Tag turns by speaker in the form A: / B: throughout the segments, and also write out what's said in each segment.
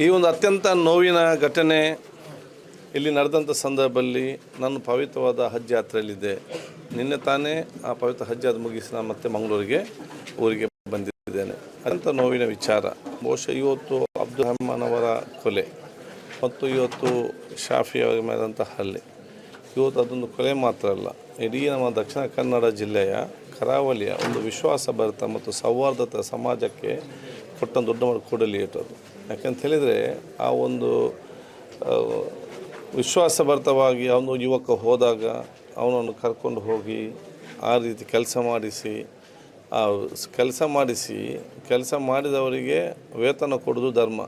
A: ಈ ಒಂದು ಅತ್ಯಂತ ನೋವಿನ ಘಟನೆ ಇಲ್ಲಿ ನಡೆದಂಥ ಸಂದರ್ಭದಲ್ಲಿ ನನ್ನ ಪವಿತ್ರವಾದ ಹಜ್ ಯಾತ್ರೆಯಲ್ಲಿದ್ದೆ. ನಿನ್ನೆ ತಾನೇ ಆ ಪವಿತ್ರ ಹಜ್ ಅದು ಮುಗಿಸಿ ನಾನು ಮತ್ತೆ ಮಂಗಳೂರಿಗೆ, ಊರಿಗೆ ಬಂದಿದ್ದೇನೆ. ಅತ್ಯಂತ ನೋವಿನ ವಿಚಾರ. ಬಹುಶಃ ಇವತ್ತು ಅಬ್ದುಲ್ ರಹಮಾನ್ ಅವರ ಕೊಲೆ ಮತ್ತು ಇವತ್ತು ಶಾಫಿ ಅವರ ಮೇಲಂಥ ಹಲ್ಲೆ. ಇವತ್ತು ಅದೊಂದು ಕೊಲೆ ಮಾತ್ರ ಅಲ್ಲ. ಇಡೀ ನಮ್ಮ ದಕ್ಷಿಣ ಕನ್ನಡ ಜಿಲ್ಲೆಯ ಕರಾವಳಿಯ ಒಂದು ವಿಶ್ವಾಸ ಭರಿತ ಮತ್ತು ಸೌಹಾರ್ದತೆ ಸಮಾಜಕ್ಕೆ ಕೊಟ್ಟ ದೊಡ್ಡ ಕೊಡಲಿ ಅದು ಯಾಕಂತ ಹೇಳಿದರೆ ಆ ಒಂದು ವಿಶ್ವಾಸಭರಿತವಾಗಿ ಅವನು ಯುವಕ ಹೋದಾಗ ಅವನನ್ನು ಕರ್ಕೊಂಡು ಹೋಗಿ ಆ ರೀತಿ ಕೆಲಸ ಮಾಡಿಸಿ, ಆ ಕೆಲಸ ಮಾಡಿಸಿ, ಕೆಲಸ ಮಾಡಿದವರಿಗೆ ವೇತನ ಕೊಡೋದು ಧರ್ಮ.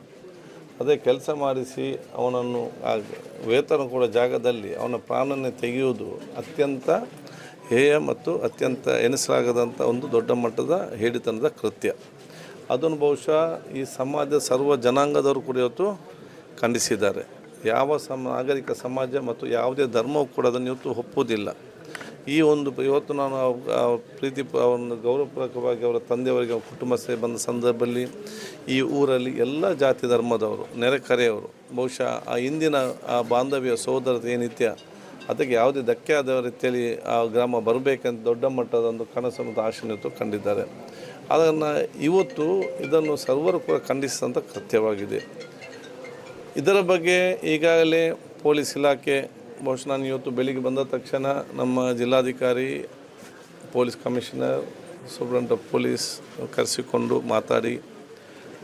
A: ಅದೇ ಕೆಲಸ ಮಾಡಿಸಿ ಅವನನ್ನು ಆ ವೇತನ ಕೊಡೋ ಜಾಗದಲ್ಲಿ ಅವನ ಪ್ರಾಣನೇ ತೆಗೆಯುವುದು ಅತ್ಯಂತ ಹೇಯ ಮತ್ತು ಅತ್ಯಂತ ಎನಿಸಲಾಗದಂಥ ಒಂದು ದೊಡ್ಡ ಮಟ್ಟದ ಹೇಡಿತನದ ಕೃತ್ಯ. ಅದನ್ನು ಬಹುಶಃ ಈ ಸಮಾಜದ ಸರ್ವ ಜನಾಂಗದವರು ಕೂಡ ಇವತ್ತು ಖಂಡಿಸಿದ್ದಾರೆ. ಯಾವ ಸಮ, ನಾಗರಿಕ ಸಮಾಜ ಮತ್ತು ಯಾವುದೇ ಧರ್ಮವು ಕೂಡ ಅದನ್ನು ಇವತ್ತು ಒಪ್ಪುವುದಿಲ್ಲ. ಈ ಒಂದು ಇವತ್ತು ನಾನು ಪ್ರೀತಿ ಒಂದು ಗೌರವಪೂರ್ವಕವಾಗಿ ಅವರ ತಂದೆಯವರಿಗೆ ಕುಟುಂಬ ಸೇವೆ ಬಂದ ಸಂದರ್ಭದಲ್ಲಿ ಈ ಊರಲ್ಲಿ ಎಲ್ಲ ಜಾತಿ ಧರ್ಮದವರು, ನೆರೆಕರೆಯವರು, ಬಹುಶಃ ಆ ಹಿಂದಿನ ಆ ಬಾಂಧವ್ಯ ಸೋದರತೆ ಏನಿತ್ಯ ಅದಕ್ಕೆ ಯಾವುದೇ ಧಕ್ಕೆ ಆದ ರೀತಿಯಲ್ಲಿ ಆ ಗ್ರಾಮ ಬರಬೇಕಂತ ದೊಡ್ಡ ಮಟ್ಟದ ಒಂದು ಕನಸು ಮತ್ತು ಆಶೆಯನ್ನು ಕಂಡಿದ್ದಾರೆ. ಅದನ್ನು ಇವತ್ತು ಇದನ್ನು ಸರ್ವರು ಕೂಡ ಖಂಡಿಸಿದಂಥ ಕೃತ್ಯವಾಗಿದೆ. ಇದರ ಬಗ್ಗೆ ಈಗಾಗಲೇ ಪೊಲೀಸ್ ಇಲಾಖೆ ಬಹುಶಃ ನಾನು ಇವತ್ತು ಬೆಳಿಗ್ಗೆ ಬಂದ ತಕ್ಷಣ ನಮ್ಮ ಜಿಲ್ಲಾಧಿಕಾರಿ, ಪೊಲೀಸ್ ಕಮಿಷನರ್ ಸುಬ್ರಂಟ ಪೊಲೀಸ್ ಕರೆಸಿಕೊಂಡು ಮಾತಾಡಿ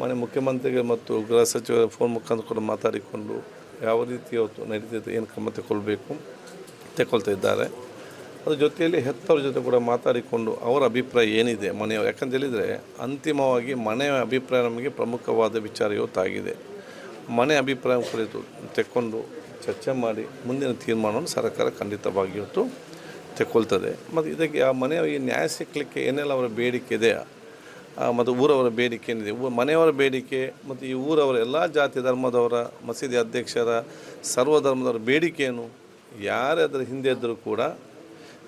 A: ಮನೆ ಮುಖ್ಯಮಂತ್ರಿಗೆ ಮತ್ತು ಗೃಹ ಸಚಿವರ ಫೋನ್ ಮುಖಾಂತರ ಕೂಡ ಮಾತಾಡಿಕೊಂಡು ಯಾವ ರೀತಿ ಇವತ್ತು ನಡೀತಿದೆ ಏನು ಕ್ರಮ ತಗೊಳ್ಬೇಕು ತಗೊಳ್ತಾ ಇದ್ದಾರೆ. ಅದ್ರ ಜೊತೆಯಲ್ಲಿ ಹೆತ್ತವ್ರ ಜೊತೆ ಕೂಡ ಮಾತಾಡಿಕೊಂಡು ಅವರ ಅಭಿಪ್ರಾಯ ಏನಿದೆ ಮನೆಯ ಯಾಕಂತ ಹೇಳಿದರೆ ಅಂತಿಮವಾಗಿ ಮನೆಯ ಅಭಿಪ್ರಾಯ ನಮಗೆ ಪ್ರಮುಖವಾದ ವಿಚಾರ ಇವತ್ತಾಗಿದೆ. ಮನೆ ಅಭಿಪ್ರಾಯ ಕುರಿತು ತೆಕ್ಕೊಂಡು ಚರ್ಚೆ ಮಾಡಿ ಮುಂದಿನ ತೀರ್ಮಾನವನ್ನು ಸರ್ಕಾರ ಖಂಡಿತವಾಗಿ ಇವತ್ತು ತೆಕ್ಕೊಳ್ತದೆ. ಮತ್ತು ಇದಕ್ಕೆ ಆ ಮನೆಯವರಿಗೆ ನ್ಯಾಯ ಸಿಕ್ಕಲಿಕ್ಕೆ ಏನೆಲ್ಲ ಅವರ ಬೇಡಿಕೆ ಇದೆ? ಮತ್ತು ಊರವರ ಬೇಡಿಕೆ ಏನಿದೆ? ಮನೆಯವರ ಬೇಡಿಕೆ ಮತ್ತು ಈ ಊರವರ ಎಲ್ಲ ಜಾತಿ ಧರ್ಮದವರ, ಮಸೀದಿ ಅಧ್ಯಕ್ಷರ, ಸರ್ವಧರ್ಮದವರ ಬೇಡಿಕೆ ಏನು? ಯಾರೇ ಅದರ ಹಿಂದೆ ಇದ್ದರೂ ಕೂಡ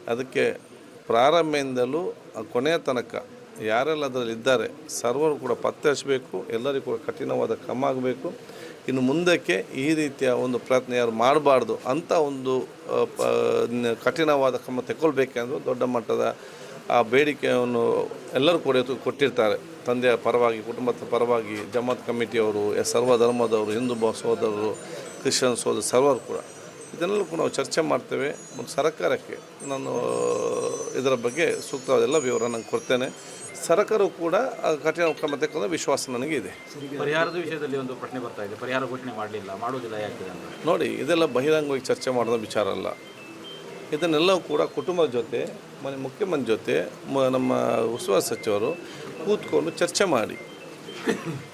A: ಅದಕ್ಕೆ ಪ್ರಾರಂಭದಿಂದಲೂ ಕೊನೆಯ ತನಕ ಯಾರೆಲ್ಲ ಅದರಲ್ಲಿ ಇದ್ದಾರೆ, ಸರ್ವರು ಕೂಡ ಪತ್ತೆ ಹಚ್ಚಬೇಕು ಎಲ್ಲರಿಗೂ ಕೂಡ ಕಠಿಣವಾದ ಕ್ರಮ ಆಗಬೇಕು. ಇನ್ನು ಮುಂದಕ್ಕೆ ಈ ರೀತಿಯ ಒಂದು ಪ್ರಯತ್ನ ಯಾರು ಮಾಡಬಾರ್ದು ಅಂತ ಒಂದು ಕಠಿಣವಾದ ಕ್ರಮ ತಗೊಳ್ಬೇಕೆಂದು ದೊಡ್ಡ ಮಟ್ಟದ ಆ ಬೇಡಿಕೆಯನ್ನು ಎಲ್ಲರೂ ಕೂಡ ಕೊಟ್ಟಿರ್ತಾರೆ. ತಂದೆಯ ಪರವಾಗಿ, ಕುಟುಂಬದ ಪರವಾಗಿ, ಜಮಾತ್ ಕಮಿಟಿಯವರು ಎ- ಸರ್ವ ಧರ್ಮದವರು ಹಿಂದೂ ಸಹೋದರರು ಕ್ರಿಶ್ಚಿಯನ್ ಸೋದರ ಸರ್ವರು ಕೂಡ. ಇದನ್ನೆಲ್ಲ ಕೂಡ ನಾವು ಚರ್ಚೆ ಮಾಡ್ತೇವೆ. ಮತ್ತು ಸರ್ಕಾರಕ್ಕೆ ನಾನು ಇದರ ಬಗ್ಗೆ ಸೂಕ್ತವಾದೆಲ್ಲ ವಿವರ ನಾನು ಕೊಡ್ತೇನೆ. ಸರ್ಕಾರವು ಕೂಡ ಕಠಿಣ ಕ್ರಮ ತೆಗೆದ ವಿಶ್ವಾಸ ನನಗೆ ಇದೆ.
B: ಪರಿಹಾರದ ವಿಷಯದಲ್ಲಿ ಒಂದು ಪ್ರಶ್ನೆ ಬರ್ತಾ ಇದೆ. ಪರಿಹಾರ ಘೋಷಣೆ ಮಾಡಲಿಲ್ಲ. ಮಾಡುವುದಿಲ್ಲ ಯಾಕೆ
A: ನೋಡಿ ಇದೆಲ್ಲ ಬಹಿರಂಗವಾಗಿ ಚರ್ಚೆ ಮಾಡೋದ ವಿಚಾರ ಅಲ್ಲ. ಇದನ್ನೆಲ್ಲವೂ ಕೂಡ ಕುಟುಂಬದ ಜೊತೆ ಮನೆ ಮುಖ್ಯಮಂತ್ರಿ ಜೊತೆ ಮ- ನಮ್ಮ ಉಸ್ತುವಾರಿ ಸಚಿವರು ಕೂತ್ಕೊಂಡು ಚರ್ಚೆ ಮಾಡಿ.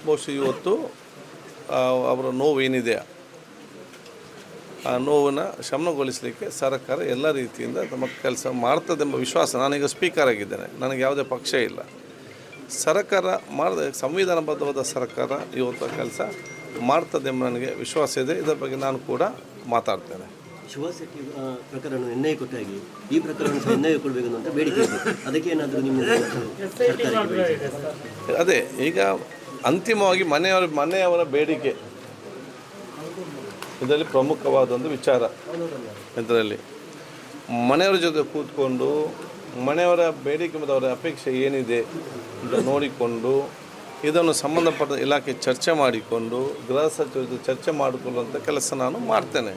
A: ಬಹುಶಃ ಇವತ್ತು ಅವರ ನೋವು ಏನಿದೆ? ಆ ನೋವನ್ನು ಶಮನಗೊಳಿಸಲಿಕ್ಕೆ ಸರ್ಕಾರ ಎಲ್ಲ ರೀತಿಯಿಂದ ತಮ್ಮ ಕೆಲಸ ಮಾಡ್ತದೆಂಬ ವಿಶ್ವಾಸ ನಾನೀಗ ಸ್ಪೀಕರ್ ಆಗಿದ್ದೇನೆ. ನನಗೆ ಯಾವುದೇ ಪಕ್ಷ ಇಲ್ಲ. ಸರ್ಕಾರ ಮಾಡಿದ ಸಂವಿಧಾನಬದ್ಧವಾದ ಸರ್ಕಾರ ಇವತ್ತು ಕೆಲಸ ಮಾಡ್ತದೆಂಬ ನನಗೆ ವಿಶ್ವಾಸ ಇದೆ. ಇದರ ಬಗ್ಗೆ ನಾನು ಕೂಡ ಮಾತಾಡ್ತೇನೆ.
C: ಶಿವಶೆಟ್ಟಿ ಪ್ರಕರಣ ಎನ್ಐ ಕೊಟ್ಟಾಗಿ ಈ ಪ್ರಕರಣ ಎನ್ಐ ಕೊಡಬೇಕು ಅಂತ ಬೇಡಿಕೆ ಇದೆ. ಅದಕ್ಕೆ ಏನಾದರೂ ನಿಮ್ಮ
A: ಅದೇ ಈಗ ಅಂತಿಮವಾಗಿ ಮನೆಯವರ ಮನೆಯವರ ಬೇಡಿಕೆ ಇದರಲ್ಲಿ ಪ್ರಮುಖವಾದ ಒಂದು ವಿಚಾರ ಇದರಲ್ಲಿ. ಮನೆಯವರ ಜೊತೆ ಕೂತ್ಕೊಂಡು ಮನೆಯವರ ಬೇಡಿಕೆ ಮತ್ತು ಅವರ ಅಪೇಕ್ಷೆ ಏನಿದೆ ಅಂತ ನೋಡಿಕೊಂಡು ಇದನ್ನು ಸಂಬಂಧಪಟ್ಟ ಇಲಾಖೆ ಚರ್ಚೆ ಮಾಡಿಕೊಂಡು, ಗೃಹ ಸಚಿವರ ಜೊತೆ ಚರ್ಚೆ ಮಾಡಿಕೊಳ್ಳುವಂಥ ಕೆಲಸ ನಾನು ಮಾಡ್ತೇನೆ.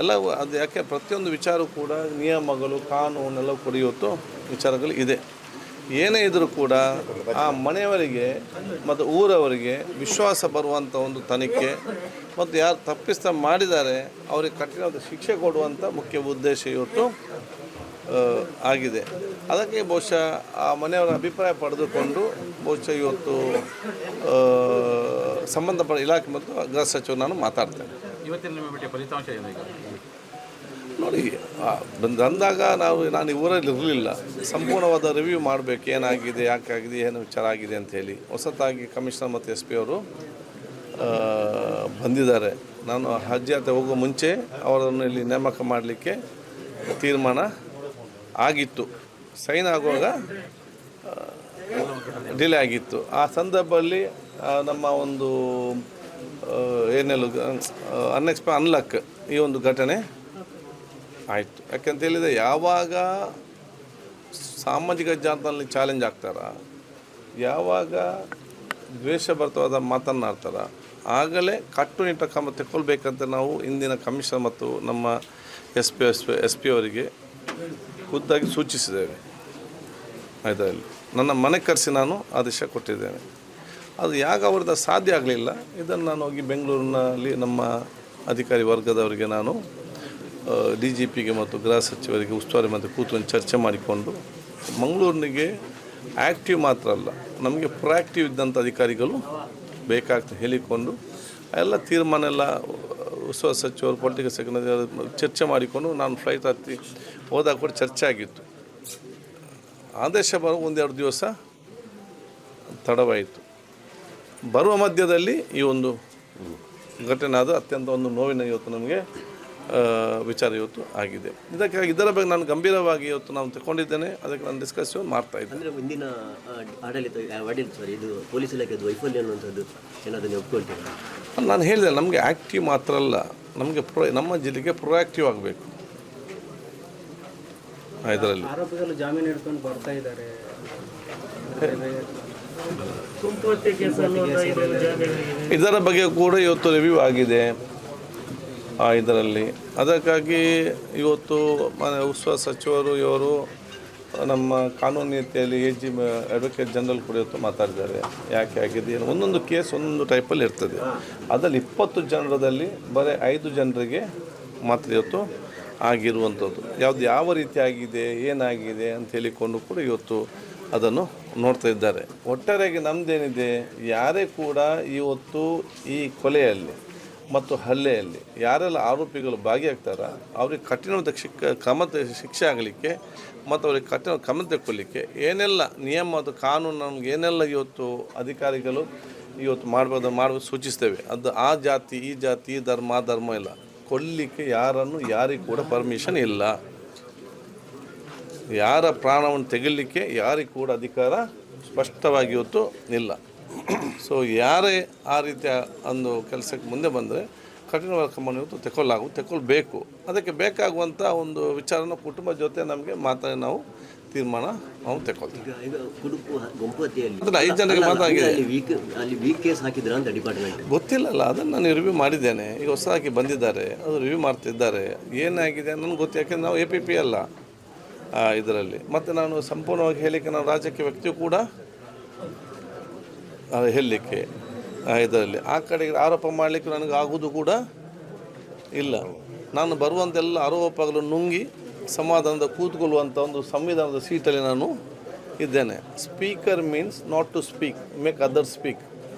A: ಎಲ್ಲ ಅದು ಯಾಕೆ ಪ್ರತಿಯೊಂದು ವಿಚಾರ ಕೂಡ ನಿಯಮಗಳು, ಕಾನೂನೆಲ್ಲ ಕೂಡ ಇವತ್ತು ವಿಚಾರಗಳು ಇದೆ. ಏನೇ ಇದ್ದರೂ ಕೂಡ ಆ ಮನೆಯವರಿಗೆ ಮತ್ತು ಊರವರಿಗೆ ವಿಶ್ವಾಸ ಬರುವಂಥ ಒಂದು ತನಿಖೆ ಮತ್ತು ಯಾರು ತಪ್ಪಿಸ್ತ ಮಾಡಿದ್ದಾರೆ ಅವರಿಗೆ ಕಠಿಣವಾದ ಶಿಕ್ಷೆ ಕೊಡುವಂಥ ಮುಖ್ಯ ಉದ್ದೇಶ ಇವತ್ತು ಆಗಿದೆ. ಅದಕ್ಕೆ ಬಹುಶಃ ಆ ಮನೆಯವರ ಅಭಿಪ್ರಾಯ ಪಡೆದುಕೊಂಡು ಬಹುಶಃ ಇವತ್ತು ಸಂಬಂಧಪಟ್ಟ ಇಲಾಖೆ ಮತ್ತು ಗೃಹ ಸಚಿವರು ನಾನು ಮಾತಾಡ್ತೇನೆ.
B: ಇವತ್ತಿನ ಫಲಿತಾಂಶ
A: ನೋಡಿ ಬಂದಾಗ ನಾವು, ನಾನು ಊರಲ್ಲಿ ಇರಲಿಲ್ಲ. ಸಂಪೂರ್ಣವಾದ ರಿವ್ಯೂ ಮಾಡಬೇಕು, ಏನಾಗಿದೆ, ಯಾಕೆ ಆಗಿದೆ, ಏನು ವಿಚಾರ ಆಗಿದೆ ಅಂತ ಹೇಳಿ. ಹೊಸತಾಗಿ ಕಮಿಷನರ್ ಮತ್ತು ಎಸ್ ಪಿ ಅವರು ಬಂದಿದ್ದಾರೆ. ನಾನು ಹಜ್ ಯಾತ್ರೆ ಹೋಗೋ ಮುಂಚೆ ಅವರನ್ನು ಇಲ್ಲಿ ನೇಮಕ ಮಾಡಲಿಕ್ಕೆ ತೀರ್ಮಾನ ಆಗಿತ್ತು. ಸೈನ್ ಆಗುವಾಗ ಡಿಲೇ ಆಗಿತ್ತು. ಆ ಸಂದರ್ಭದಲ್ಲಿ ನಮ್ಮ ಒಂದು ಏನೆಲ್ಲ ಅನ್ಎಕ್ಸ್ಪೆ ಅನ್ಲಕ್ ಈ ಒಂದು ಘಟನೆ ಆಯಿತು. ಯಾಕಂತ ಹೇಳಿದರೆ ಯಾವಾಗ ಸಾಮಾಜಿಕ ಜಾಲತಾಣದಲ್ಲಿ ಚಾಲೆಂಜ್ ಆಗ್ತಾರ, ಯಾವಾಗ ದ್ವೇಷಭರಿತವಾದ ಮಾತನ್ನಾಡ್ತಾರ, ಆಗಲೇ ಕಟ್ಟುನಿಟ್ಟ ಕ್ರಮ ತಗೊಳ್ಬೇಕಂತ ನಾವು ಇಂದಿನ ಕಮಿಷನರ್ ಮತ್ತು ನಮ್ಮ S P S P S P ಅವರಿಗೆ ಖುದ್ದಾಗಿ ಸೂಚಿಸಿದ್ದೇವೆ. ಇದರಲ್ಲಿ ನನ್ನ ಮನೆ ಕರೆಸಿ ನಾನು ಆದೇಶ ಕೊಟ್ಟಿದ್ದೇನೆ. ಅದು ಯಾಗ ಅವ್ರದ್ದು ಸಾಧ್ಯ ಆಗಲಿಲ್ಲ. ಇದನ್ನು ನಾನು ಹೋಗಿ ಬೆಂಗಳೂರಿನಲ್ಲಿ ನಮ್ಮ ಅಧಿಕಾರಿ ವರ್ಗದವರಿಗೆ ನಾನು ಡಿ ಜಿ ಪಿಗೆ ಮತ್ತು ಗೃಹ ಸಚಿವರಿಗೆ ಉಸ್ತುವಾರಿ ಮತ್ತು ಕೂತು ಚರ್ಚೆ ಮಾಡಿಕೊಂಡು ಮಂಗಳೂರಿನಿಗೆ ಆ್ಯಕ್ಟಿವ್ ಮಾತ್ರ ಅಲ್ಲ, ನಮಗೆ ಪ್ರೊಆ್ಯಕ್ಟಿವ್ ಇದ್ದಂಥ ಅಧಿಕಾರಿಗಳು ಬೇಕಾಗ್ತದೆ ಹೇಳಿಕೊಂಡು ಎಲ್ಲ ತೀರ್ಮಾನ ಎಲ್ಲ, ಉಸ್ತುವಾರಿ ಸಚಿವರು ಪೊಲಿಟಿಕಲ್ ಸೆಕ್ರೆಟರಿ ಚರ್ಚೆ ಮಾಡಿಕೊಂಡು ನಾನು ಫ್ಲೈಟ್ ಹತ್ತಿ ಹೋದಾಗ ಕೂಡ ಚರ್ಚೆ ಆಗಿತ್ತು. ಆದೇಶ ಬರೋ ಒಂದೆರಡು ದಿವಸ ತಡವಾಯಿತು. ಬರುವ ಮಧ್ಯದಲ್ಲಿ ಈ ಒಂದು ಘಟನೆ ಆದ ಅತ್ಯಂತ ಒಂದು ನೋವಿನ ಇವತ್ತು ನಮಗೆ ವಿಚಾರ ಇವತ್ತು ಆಗಿದೆ. ಇದಕ್ಕಾಗಿ ಇದರ ಬಗ್ಗೆ ನಾನು ಗಂಭೀರವಾಗಿ ಇವತ್ತು ನಾನು ತಗೊಂಡಿದ್ದೇನೆ ಅದಕ್ಕೆ ನಾನು ಡಿಸ್ಕಸ್ ಮಾಡ್ತಾ ಇದ್ದೇನೆ.
C: ಅಂದರೆ ಮುಂದಿನ ಆಡಳಿತ ಆಡಳಿತ ಸರ್ ಇದು ಪೊಲೀಸ್ ಇಲಾಖೆದು ವೈಫಲ್ಯ ಅನ್ನುವಂಥದ್ದು ಏನಾದರೂ ನೀವು ಒಪ್ಕೊಳ್ತೀರಾ?
A: ನಾನು ಹೇಳಿದೆ ನಮಗೆ ಆ್ಯಕ್ಟಿವ್ ಮಾತ್ರ ಅಲ್ಲ ನಮಗೆ ಪ್ರೊ ನಮ್ಮ ಜಿಲ್ಲೆಗೆ ಪ್ರೊಆ್ಯಕ್ಟಿವ್ ಆಗಬೇಕು. ಇದರಲ್ಲಿ.
D: ಆರೋಪಿಗಳು ಜಾಮೀನು ಹಿಡ್ಕೊಂಡು ಬರ್ತಾ ಇದ್ದಾರೆ.
A: ಇದರ ಬಗ್ಗೆ ಕೂಡ ಇವತ್ತು ರಿವ್ಯೂ ಆಗಿದೆ. ಇದರಲ್ಲಿ. ಅದಕ್ಕಾಗಿ ಇವತ್ತು ಮನೆ ಉತ್ಸವ ಸಚಿವರು, ಇವರು ನಮ್ಮ ಕಾನೂನು ನೀತಿಯಲ್ಲಿ ಎ ಜಿ ಅಡ್ವೊಕೇಟ್ ಜನರಲ್ ಕೂಡ ಇವತ್ತು ಮಾತಾಡಿದ್ದಾರೆ. ಯಾಕೆ ಆಗಿದೆ ಒಂದೊಂದು ಕೇಸ್ ಒಂದೊಂದು ಟೈಪಲ್ಲಿ ಇರ್ತದೆ. ಅದರಲ್ಲಿ ಇಪ್ಪತ್ತು ಜನರದಲ್ಲಿ ಬರೀ ಐದು ಜನರಿಗೆ ಮಾತ್ರ ಇವತ್ತು ಆಗಿರುವಂಥದ್ದು. ಯಾವುದು ಯಾವ ರೀತಿ ಆಗಿದೆ, ಏನಾಗಿದೆ ಅಂತ ಹೇಳಿಕೊಂಡು ಕೂಡ ಇವತ್ತು ಅದನ್ನು ನೋಡ್ತಾ ಇದ್ದಾರೆ. ಒಟ್ಟಾರೆಯಾಗಿ ನಮ್ಮದೇನಿದೆ ಯಾರೇ ಕೂಡ ಇವತ್ತು ಈ ಕೊಲೆಯಲ್ಲಿ ಮತ್ತು ಹಲ್ಲೆಯಲ್ಲಿ ಯಾರೆಲ್ಲ ಆರೋಪಿಗಳು ಭಾಗಿಯಾಗ್ತಾರೋ ಅವರಿಗೆ ಕಠಿಣವಾದ ಶಿಕ್ಷ ಕ್ರಮತೆ ಶಿಕ್ಷೆ ಆಗಲಿಕ್ಕೆ ಮತ್ತು ಅವರಿಗೆ ಕಠಿಣ ಕ್ರಮ ತೆಕ್ಕೊಳ್ಳಿಕ್ಕೆ ಏನೆಲ್ಲ ನಿಯಮ ಮತ್ತು ಕಾನೂನು ನಮ್ಗೆ ಏನೆಲ್ಲ ಇವತ್ತು ಅಧಿಕಾರಿಗಳು ಇವತ್ತು ಮಾಡ್ಬೋದು ಮಾಡ್ಬೋದು ಸೂಚಿಸ್ತೇವೆ. ಅದು ಆ ಜಾತಿ, ಈ ಜಾತಿ, ಈ ಧರ್ಮ, ಆ ಧರ್ಮ ಇಲ್ಲ. ಕೊಲ್ಲಿಕ್ಕೆ ಯಾರನ್ನು ಯಾರಿಗೂ ಕೂಡ ಪರ್ಮಿಷನ್ ಇಲ್ಲ. ಯಾರ ಪ್ರಾಣವನ್ನು ತೆಗಿಲಿಕ್ಕೆ ಯಾರಿಗೂ ಕೂಡ ಅಧಿಕಾರ ಸ್ಪಷ್ಟವಾಗಿ ಇವತ್ತು ಇಲ್ಲ. ಸೊ ಯಾರೇ ಆ ರೀತಿಯ ಒಂದು ಕೆಲಸಕ್ಕೆ ಮುಂದೆ ಬಂದರೆ ಕಠಿಣವಾದ ಕ್ರಮವನ್ನು ಇವತ್ತು ತೆಗೊಳ್ಳಾಗು ತೆಗೊಳ್ಬೇಕು ಅದಕ್ಕೆ ಬೇಕಾಗುವಂಥ ಒಂದು ವಿಚಾರನ ಕುಟುಂಬ ಜೊತೆ ನಮಗೆ ಮಾತಾಡಿ ನಾವು ತೀರ್ಮಾನ ನಾವು ತೆಗೊಳ್ತೀವಿ ಅದನ್ನ ಐದು ಜನರಿಗೆ
C: ಮಾತಾಗಿದೆ
A: ಗೊತ್ತಿಲ್ಲಲ್ಲ ಅದನ್ನು ನಾನು ರಿವ್ಯೂ ಮಾಡಿದ್ದೇನೆ. ಈಗ ಹೊಸದಾಗಿ ಬಂದಿದ್ದಾರೆ ಅದು ರಿವ್ಯೂ ಮಾಡ್ತಿದ್ದಾರೆ. ಏನಾಗಿದೆ ನನಗೆ ಗೊತ್ತು ಯಾಕೆಂದ್ರೆ ನಾವು ಎ ಪಿ ಪಿ ಅಲ್ಲ ಇದರಲ್ಲಿ. ಮತ್ತು ನಾನು ಸಂಪೂರ್ಣವಾಗಿ ಹೇಳಲಿಕ್ಕೆ ನಾನು ರಾಜಕೀಯ ವ್ಯಕ್ತಿಯು ಕೂಡ ಹೇಳಲಿಕ್ಕೆ ಇದರಲ್ಲಿ. ಆ ಕಡೆಗೆ ಆರೋಪ ಮಾಡಲಿಕ್ಕೆ ನನಗೆ ಆಗುವುದು ಕೂಡ ಇಲ್ಲ. ನಾನು ಬರುವಂತೆಲ್ಲ ಆರೋಪಗಳು ನುಂಗಿ ಸಮಾಧಾನದ ಕೂತ್ಕೊಳ್ಳುವಂಥ ಒಂದು ಸಂವಿಧಾನದ ಸೀಟಲ್ಲಿ ನಾನು ಇದ್ದೇನೆ. Speaker means not to speak make other speak